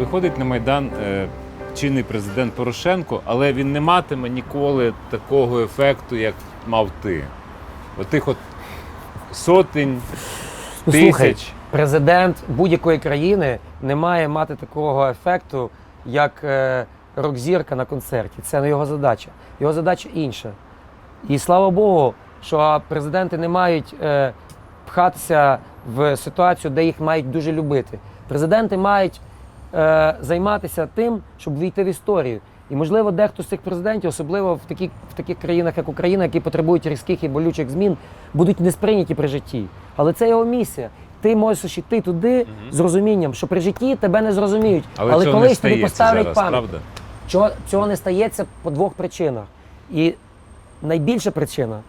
виходить на Майдан е, чинний президент Порошенко, але він не матиме ніколи такого ефекту, як мав ти. Отих от сотень, Ну, слухай, тисяч. президент будь-якої країни не має мати такого ефекту, як е, рок-зірка на концерті. Це не його задача. Його задача інша. І слава Богу, що президенти не мають е, пхатися в ситуацію, де їх мають дуже любити. Президенти мають е, займатися тим, щоб війти в історію. І, можливо, дехто з цих президентів, особливо в таких, в таких країнах, як Україна, які потребують різких і болючих змін, будуть не сприйняті при житті. Але це його місія. Ти можеш йти туди з розумінням, що при житті тебе не зрозуміють. Але, Але, цього не колись тобі поставлять пам'ять. Чого, цього не стається по двох причинах. І найбільша причина